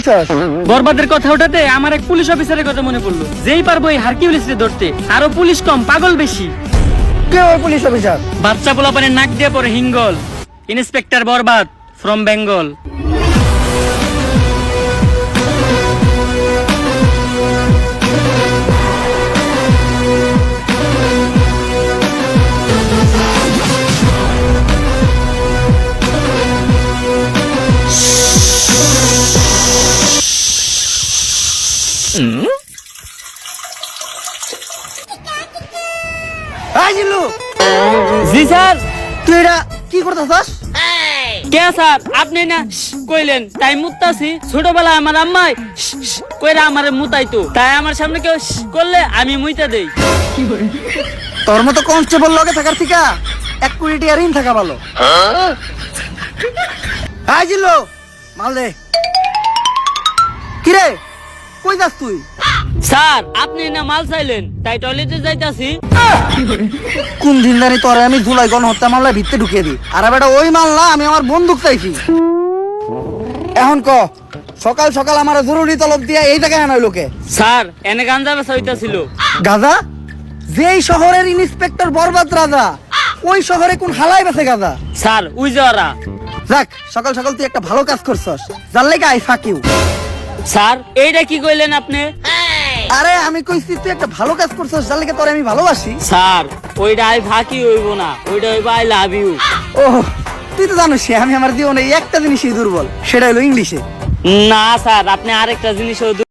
বলছস? বরবাদের কথা ওঠাতে আমার এক পুলিশ অফিসারের কথা মনে পড়ল। যেই পারব এই হারকিউলিসকে ধরতে আরও পুলিশ কম পাগল বেশি। কে ওই পুলিশ অফিসার? বাচ্চা পোলাপানের নাক দিয়ে পরে হিঙ্গল। Inspector Barbad from Bengal ji sir? তুই এটা কি করতেছস? কে স্যার? আপনি না? কইলেন। তাই মুতাছি ছোটবেলায় আমার আম্মাই কইরা আমার মুতাইতো। তাই আমার সামনে কেউ করলে আমি মুইতা দেই। তোর মতো কনস্টেবল লগে থাকার থেকে এক কোটি থাকা ভালো। এই মাল দে। কই যাস তুই? স্যার আপনি না মাল চাইলেন তাই টয়লেটে যাইতাছি। কোন দিন জানি তোরে আমি জুলাই গণহত্যা মামলায় ভিত্তে ঢুকিয়ে দিই। আর বেটা ওই আমি আমার বন্দুক চাইছি। এখন ক সকাল সকাল আমার জরুরি তলব দিয়ে এই জায়গায় আনাই লোকে স্যার এনে গাঞ্জা বেচা হইতাছিল। গাজা? যেই শহরের ইন্সপেক্টর বরবাদ রাজা ওই শহরে কোন হালাই বেছে গাজা? স্যার উই যাক সকাল সকাল তুই একটা ভালো কাজ করছস। যার লেগে আই ফাঁকিউ স্যার এইটা কি কইলেন আপনি? আরে আমি কইছি তুই একটা ভালো কাজ করছস যার লেগে তোরে আমি ভালোবাসি। স্যার ওইটা আই ভাকি হইব না। ওইটা হইব আই লাভ ইউ ও তুই তো জানো সে আমি আমার জীবনে একটা জিনিসই দুর্বল সেটা হলো ইংলিশে। না স্যার আপনি আরেকটা জিনিস